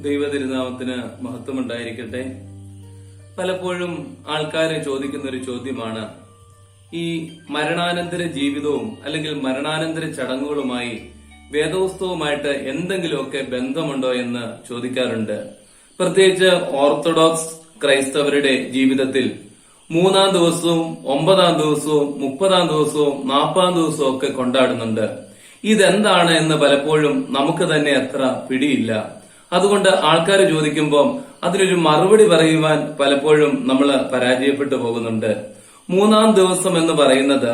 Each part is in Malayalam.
ദൈവതിരുനാമത്തിന് മഹത്വമുണ്ടായിരിക്കട്ടെ. പലപ്പോഴും ആൾക്കാരെ ചോദിക്കുന്ന ഒരു ചോദ്യമാണ് ഈ മരണാനന്തര ജീവിതവും അല്ലെങ്കിൽ മരണാനന്തര ചടങ്ങുകളുമായി വേദോസ്തവുമായിട്ട് എന്തെങ്കിലുമൊക്കെ ബന്ധമുണ്ടോ എന്ന് ചോദിക്കാറുണ്ട്. പ്രത്യേകിച്ച് ഓർത്തഡോക്സ് ക്രൈസ്തവരുടെ ജീവിതത്തിൽ മൂന്നാം ദിവസവും ഒമ്പതാം ദിവസവും മുപ്പതാം ദിവസവും നാൽപ്പതാം ദിവസവും ഒക്കെ കൊണ്ടാടുന്നുണ്ട്. ഇതെന്താണ് എന്ന് പലപ്പോഴും നമുക്ക് തന്നെ അത്ര പിടിയില്ല. അതുകൊണ്ട് ആൾക്കാർ ചോദിക്കുമ്പോൾ അതിനൊരു മറുപടി പറയുവാൻ പലപ്പോഴും നമ്മൾ പരാജയപ്പെട്ടു പോകുന്നുണ്ട്. മൂന്നാം ദിവസം എന്ന് പറയുന്നത്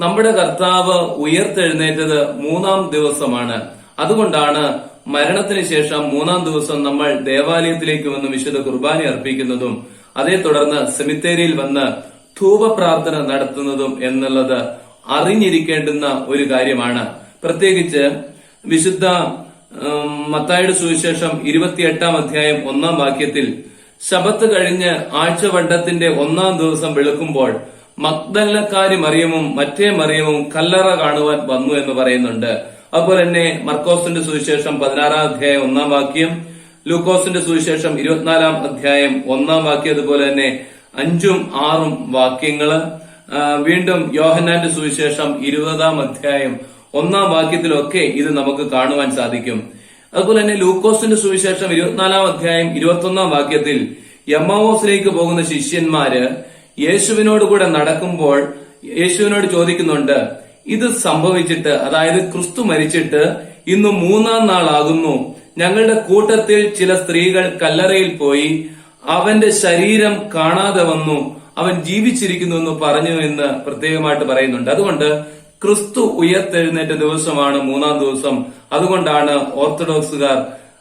നമ്മുടെ കർത്താവ് ഉയർത്തെഴുന്നേറ്റത് മൂന്നാം ദിവസമാണ്. അതുകൊണ്ടാണ് മരണത്തിന് ശേഷം മൂന്നാം ദിവസം നമ്മൾ ദേവാലയത്തിലേക്ക് വന്ന് വിശുദ്ധ കുർബാന അർപ്പിക്കുന്നതും അതേ തുടർന്ന് സെമിത്തേരിയിൽ വന്ന് ധൂപ പ്രാർത്ഥന നടത്തുന്നതും എന്നുള്ളത് അറിഞ്ഞിരിക്കേണ്ടുന്ന ഒരു കാര്യമാണ്. പ്രത്യേകിച്ച് വിശുദ്ധ ഉം, മത്തായിയുടെ സുവിശേഷം ഇരുപത്തിയെട്ടാം അധ്യായം ഒന്നാം വാക്യത്തിൽ ശബത്ത് കഴിഞ്ഞ് ആഴ്ചവട്ടത്തിന്റെ ഒന്നാം ദിവസം വെളുക്കുമ്പോൾ മക്ദല്ലക്കാരി മറിയമും മറ്റേ മറിയവും കല്ലറ കാണുവാൻ വന്നു എന്ന് പറയുന്നുണ്ട്. അതുപോലെ തന്നെ മർക്കോസിന്റെ സുവിശേഷം പതിനാറാം അധ്യായം ഒന്നാം വാക്യം ലൂക്കോസിന്റെ സുവിശേഷം ഇരുപത്തിനാലാം അധ്യായം ഒന്നാം വാക്യം അതുപോലെ തന്നെ അഞ്ചും ആറും വാക്യങ്ങൾ. വീണ്ടും യോഹന്നാന്റെ സുവിശേഷം ഇരുപതാം അധ്യായം ഒന്നാം വാക്യത്തിലൊക്കെ ഇത് നമുക്ക് കാണുവാൻ സാധിക്കും. അതുപോലെ തന്നെ ലൂക്കോസിന്റെ സുവിശേഷം ഇരുപത്തിനാലാം അധ്യായം ഇരുപത്തൊന്നാം വാക്യത്തിൽ യമ്മാവോസിലേക്ക് പോകുന്ന ശിഷ്യന്മാര് യേശുവിനോട് കൂടെ നടക്കുമ്പോൾ യേശുവിനോട് ചോദിക്കുന്നുണ്ട് ഇത് സംഭവിച്ചിട്ട് അതായത് ക്രിസ്തു മരിച്ചിട്ട് ഇന്ന് മൂന്നാം നാളാകുന്നു. ഞങ്ങളുടെ കൂട്ടത്തിൽ ചില സ്ത്രീകൾ കല്ലറയിൽ പോയി അവന്റെ ശരീരം കാണാതെ വന്നു. അവൻ ജീവിച്ചിരിക്കുന്നു എന്ന് പറഞ്ഞു എന്ന് പ്രത്യേകമായിട്ട് പറയുന്നുണ്ട്. അതുകൊണ്ട് ക്രിസ്തു ഉയർത്തെഴുന്നേറ്റ ദിവസമാണ് മൂന്നാം ദിവസം. അതുകൊണ്ടാണ് ഓർത്തഡോക്സുകാർ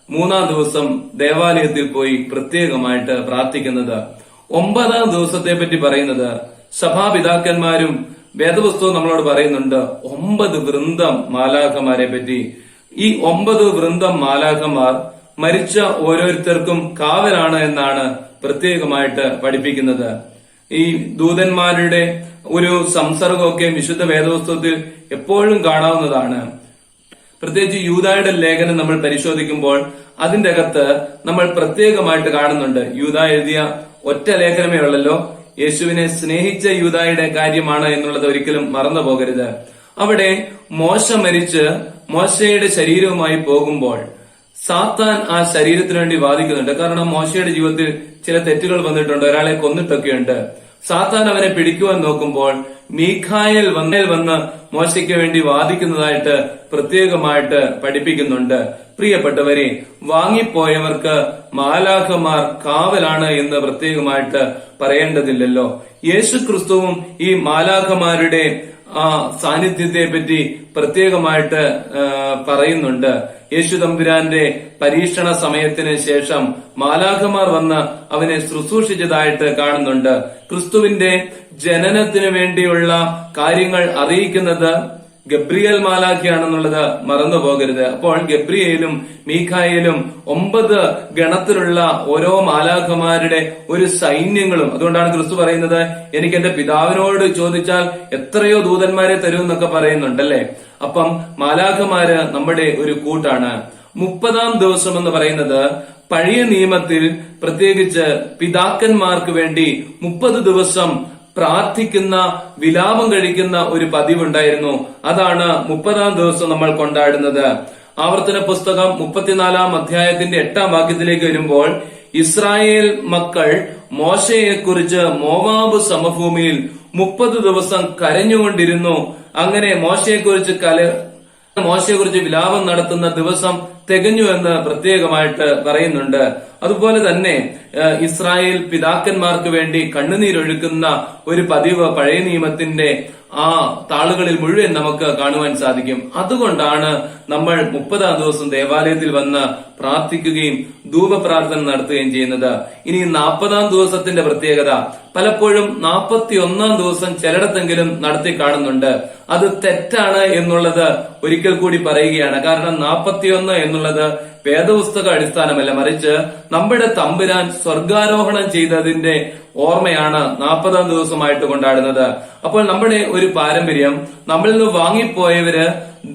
മൂന്നാം ദിവസം ദേവാലയത്തിൽ പോയി പ്രത്യേകമായിട്ട് പ്രാർത്ഥിക്കുന്നത്. ഒമ്പതാം ദിവസത്തെ പറ്റി പറയുന്നത് സഭാപിതാക്കന്മാരും വേദപുസ്തകം നമ്മളോട് പറയുന്നുണ്ട് ഒമ്പത് വൃന്ദം മാലാഖമാരെ പറ്റി. ഈ ഒമ്പത് വൃന്ദം മാലാഖമാർ മരിച്ച ഓരോരുത്തർക്കും കാവലാണ് എന്നാണ് പ്രത്യേകമായിട്ട് പഠിപ്പിക്കുന്നത്. ഈ ദൂതന്മാരുടെ ഒരു സംസർഗമൊക്കെ വിശുദ്ധ വേദപുസ്തകത്തിൽ എപ്പോഴും കാണാവുന്നതാണ്. പ്രത്യേകിച്ച് യൂതായുടെ ലേഖനം നമ്മൾ പരിശോധിക്കുമ്പോൾ അതിന്റെ അകത്ത് നമ്മൾ പ്രത്യേകമായിട്ട് കാണുന്നുണ്ട്. യൂത എഴുതിയ ഒറ്റ ലേഖനമേ ഉള്ളല്ലോ. യേശുവിനെ സ്നേഹിച്ച യൂതായുടെ കാര്യമാണ് എന്നുള്ളത് ഒരിക്കലും മറന്നു പോകരുത്. അവിടെ മോശ മരിച്ച് മോശയുടെ ശരീരവുമായി പോകുമ്പോൾ സാത്താൻ ആ ശരീരത്തിന് വേണ്ടി വാദിക്കുന്നുണ്ട്. കാരണം മോശയുടെ ജീവിതത്തിൽ ചില തെറ്റുകൾ വന്നിട്ടുണ്ട്. ഒരാളെ കൊന്നിട്ടൊക്കെയുണ്ട്. സാത്താൻ അവനെ പിടിക്കുവാൻ നോക്കുമ്പോൾ മീഖായൽ വന്നേൽ വന്ന് മോശയ്ക്ക് വേണ്ടി വാദിക്കുന്നതായിട്ട് പ്രത്യേകമായിട്ട് പഠിപ്പിക്കുന്നുണ്ട്. പ്രിയപ്പെട്ടവരെ വാങ്ങിപ്പോയവർക്ക് മാലാഖമാർ കാവലാണ് എന്ന് പ്രത്യേകമായിട്ട് പറയേണ്ടതില്ലല്ലോ. യേശു ക്രിസ്തുവും ഈ മാലാഖമാരുടെ ആ സാന്നിധ്യത്തെ പറ്റി പ്രത്യേകമായിട്ട് പറയുന്നുണ്ട്. യേശു തമ്പുരാന്റെ പരീക്ഷണ സമയത്തിന് ശേഷം മാലാഖമാർ വന്ന് അവനെ ശുശ്രൂഷിച്ചതായിട്ട് കാണുന്നുണ്ട്. ക്രിസ്തുവിന്റെ ജനനത്തിന് വേണ്ടിയുള്ള കാര്യങ്ങൾ അറിയിക്കുന്നത് ഗബ്രിയൽ മാലാഖിയാണെന്നുള്ളത് മറന്നു പോകരുത് അപ്പോൾ ഗബ്രിയേലും മീഖായേലും ഒമ്പത് ഗണത്തിലുള്ള ഓരോ മാലാഖമാരുടെ ഒരു സൈന്യങ്ങളും. അതുകൊണ്ടാണ് ക്രിസ്തു പറയുന്നത് എനിക്ക് എന്റെ പിതാവിനോട് ചോദിച്ചാൽ എത്രയോ ദൂതന്മാരെ തരും എന്നൊക്കെ പറയുന്നുണ്ടല്ലേ? അപ്പം മാലാഖമാര് നമ്മുടെ ഒരു കൂട്ടാണ്. മുപ്പതാം ദിവസം എന്ന് പറയുന്നത് പഴയ നിയമത്തിൽ പ്രത്യേകിച്ച് പിതാക്കന്മാർക്ക് വേണ്ടി മുപ്പത് ദിവസം പ്രാർത്ഥിക്കുന്ന വിലാപം കഴിക്കുന്ന ഒരു പതിവുണ്ടായിരുന്നു. അതാണ് മുപ്പതാം ദിവസം നമ്മൾ കൊണ്ടാടുന്നത്. ആവർത്തന പുസ്തകം മുപ്പത്തിനാലാം അധ്യായത്തിന്റെ എട്ടാം വാക്യത്തിലേക്ക് വരുമ്പോൾ ഇസ്രായേൽ മക്കൾ മോശയെക്കുറിച്ച് മോവാബ് സമഭൂമിയിൽ മുപ്പത് ദിവസം കരഞ്ഞുകൊണ്ടിരുന്നു. അങ്ങനെ മോശയെക്കുറിച്ച് കല മോശയെക്കുറിച്ച് വിലാപം നടത്തുന്ന ദിവസം തികഞ്ഞു എന്ന് പ്രത്യേകമായിട്ട് പറയുന്നുണ്ട്. അതുപോലെ തന്നെ ഇസ്രായേൽ പിതാക്കന്മാർക്ക് വേണ്ടി കണ്ണുനീരൊഴുക്കുന്ന ഒരു പതിവ് പഴയ നിയമത്തിന്റെ ആ താളുകളിൽ മുഴുവൻ നമുക്ക് കാണുവാൻ സാധിക്കും. അതുകൊണ്ടാണ് നമ്മൾ മുപ്പതാം ദിവസം ദേവാലയത്തിൽ വന്ന് പ്രാർത്ഥിക്കുകയും ധൂപപ്രാർത്ഥന നടത്തുകയും ചെയ്യുന്നത്. ഇനി നാൽപ്പതാം ദിവസത്തിന്റെ പ്രത്യേകത. പലപ്പോഴും നാൽപ്പത്തി ഒന്നാം ദിവസം ചിലയിടത്തെങ്കിലും നടത്തി കാണുന്നുണ്ട്. അത് തെറ്റാണ് എന്നുള്ളത് ഒരിക്കൽ കൂടി പറയുകയാണ്. കാരണം നാൽപ്പത്തിയൊന്ന് എന്നുള്ളത് വേദപുസ്തക അടിസ്ഥാനമല്ല. മറിച്ച് നമ്മുടെ തമ്പുരാൻ സ്വർഗാരോഹണം ചെയ്തതിന്റെ ഓർമ്മയാണ് നാൽപ്പതാം ദിവസമായിട്ട് കൊണ്ടാടുന്നത്. അപ്പോൾ നമ്മുടെ ഒരു പാരമ്പര്യം നമ്മളിൽ നിന്ന് വാങ്ങിപ്പോയവര്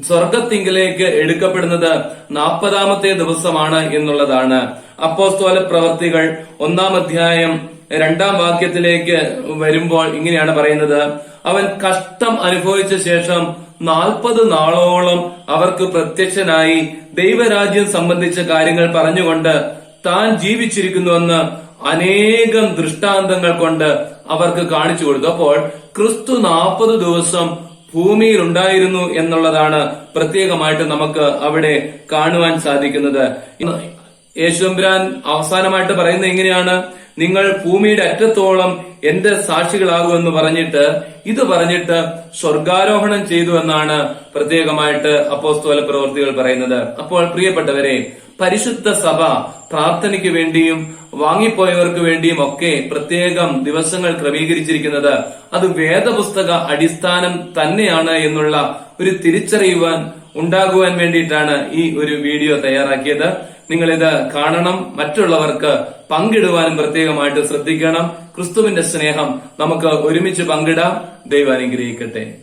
സ്വർഗത്തിങ്കിലേക്ക് എടുക്കപ്പെടുന്നത് നാൽപ്പതാമത്തെ ദിവസമാണ് എന്നുള്ളതാണ്. അപ്പോസ്തോല പ്രവർത്തികൾ ഒന്നാം അധ്യായം രണ്ടാം വാക്യത്തിലേക്ക് വരുമ്പോൾ ഇങ്ങനെയാണ് പറയുന്നത്. അവൻ കഷ്ടം അനുഭവിച്ച ശേഷം നാൽപ്പത് നാളോളം അവർക്ക് പ്രത്യക്ഷനായി ദൈവരാജ്യം സംബന്ധിച്ച കാര്യങ്ങൾ പറഞ്ഞുകൊണ്ട് താൻ ജീവിച്ചിരിക്കുന്നുവെന്ന് അനേകം ദൃഷ്ടാന്തങ്ങൾ കൊണ്ട് അവർക്ക് കാണിച്ചു കൊടുത്തു. അപ്പോൾ ക്രിസ്തു നാൽപ്പത് ദിവസം ഭൂമിയിൽ ഉണ്ടായിരുന്നു എന്നുള്ളതാണ് പ്രത്യേകമായിട്ട് നമുക്ക് അവിടെ കാണുവാൻ സാധിക്കുന്നത്. യേശുമ്പുരാൻ അവസാനമായിട്ട് പറയുന്നത് എങ്ങനെയാണ്? നിങ്ങൾ ഭൂമിയുടെ അറ്റത്തോളം എന്റെ സാക്ഷികളാകുമെന്ന് പറഞ്ഞിട്ട് ഇത് പറഞ്ഞിട്ട് സ്വർഗാരോഹണം ചെയ്തു എന്നാണ് പ്രത്യേകമായിട്ട് അപ്പോസ്തോല പ്രവൃത്തികൾ പറയുന്നത്. അപ്പോൾ പ്രിയപ്പെട്ടവരെ പരിശുദ്ധ സഭ പ്രാർത്ഥനയ്ക്ക് വേണ്ടിയും വാങ്ങിപ്പോയവർക്ക് വേണ്ടിയും ഒക്കെ പ്രത്യേകം ദിവസങ്ങൾ ക്രമീകരിച്ചിരിക്കുന്നത് അത് വേദപുസ്തക അടിസ്ഥാനം തന്നെയാണ് എന്നുള്ള ഒരു തിരിച്ചറിയുവാൻ ഉണ്ടാകുവാൻ വേണ്ടിയിട്ടാണ് ഈ ഒരു വീഡിയോ തയ്യാറാക്കിയത്. നിങ്ങളിത് കാണണം മറ്റുള്ളവർക്ക് പങ്കിടുവാനും പ്രത്യേകമായിട്ട് ശ്രദ്ധിക്കണം. ക്രിസ്തുവിന്റെ സ്നേഹം നമുക്ക് ഒരുമിച്ച് പങ്കിടാം. ദൈവം അനുഗ്രഹിക്കട്ടെ.